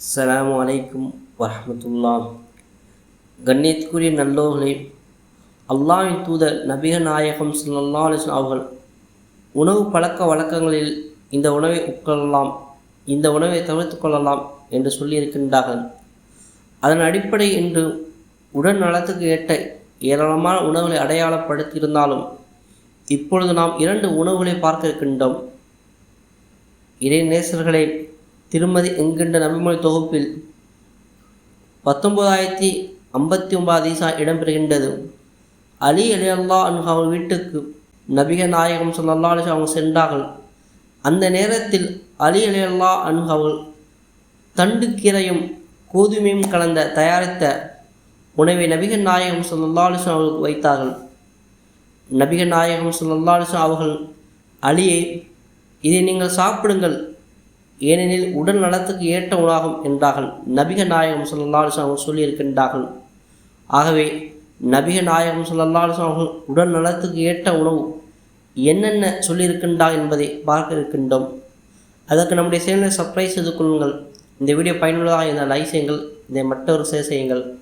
அஸ்லாம் வலைக்கும் வரமத்துல்லா கண்ணியத்துக்குரிய நல்லோர்களே அல்லாவின் தூதர் நபிக நாயகம் ஸல்லல்லாஹு அலிஸ்லாம் அவர்கள் உணவு பழக்க வழக்கங்களில் இந்த உணவை உட்கொள்ளலாம் இந்த உணவை தவிர்த்து கொள்ளலாம் என்று சொல்லியிருக்கின்றார்கள். அதன் அடிப்படை இன்று உடல் நலத்துக்கு ஏற்ற ஏராளமான உணவுகளை அடையாளப்படுத்தியிருந்தாலும் இப்பொழுது நாம் இரண்டு உணவுகளை பார்க்க இருக்கின்றோம். இறை நேசர்களை திருமதி என்கின்ற நபிமொழி தொகுப்பில் பத்தொன்பதாயிரத்தி ஐம்பத்தி ஒன்பது ஈசா இடம்பெறுகின்றது. அலி அலி அல்லா அன்ஹு அவர் வீட்டுக்கு நபிக நாயகம் சொல்லல்லா அலிஸ் அவங்க சென்றார்கள். அந்த நேரத்தில் அலி அலி அல்லா அன்ஹு அவர்கள் தண்டுக்கீரையும் கோதுமையும் கலந்த தயாரித்த உணவை நபிக நாயகம் சொல்லல்லா அலிஸ் அவர்களுக்கு வைத்தார்கள். நபிக நாயகம் சொல்லல்லா அலிஸ் அவர்கள் அலியை இதை நீங்கள் சாப்பிடுங்கள். ஏனெனில் உடல் நலத்துக்கு ஏற்ற உணவாகும் என்றார்கள். நபிக நாயகம் சொல்லல்லா அலிஸ் அவர்கள் சொல்லியிருக்கின்றார்கள். ஆகவே நபிக நாயகம் சொல்லல்லா அவர்கள் உடல் நலத்துக்கு ஏற்ற உணவு என்னென்ன சொல்லியிருக்கின்றார் என்பதை பார்க்க இருக்கின்றோம். அதற்கு நம்முடைய சேனலை சப்ஸ்கிரைப் செய்து கொள்ளுங்கள். இந்த வீடியோ பயனுள்ளதாக இருந்தால் லைக் செய்யுங்கள். இதை மற்றொரு ஷேர் செய்யுங்கள்.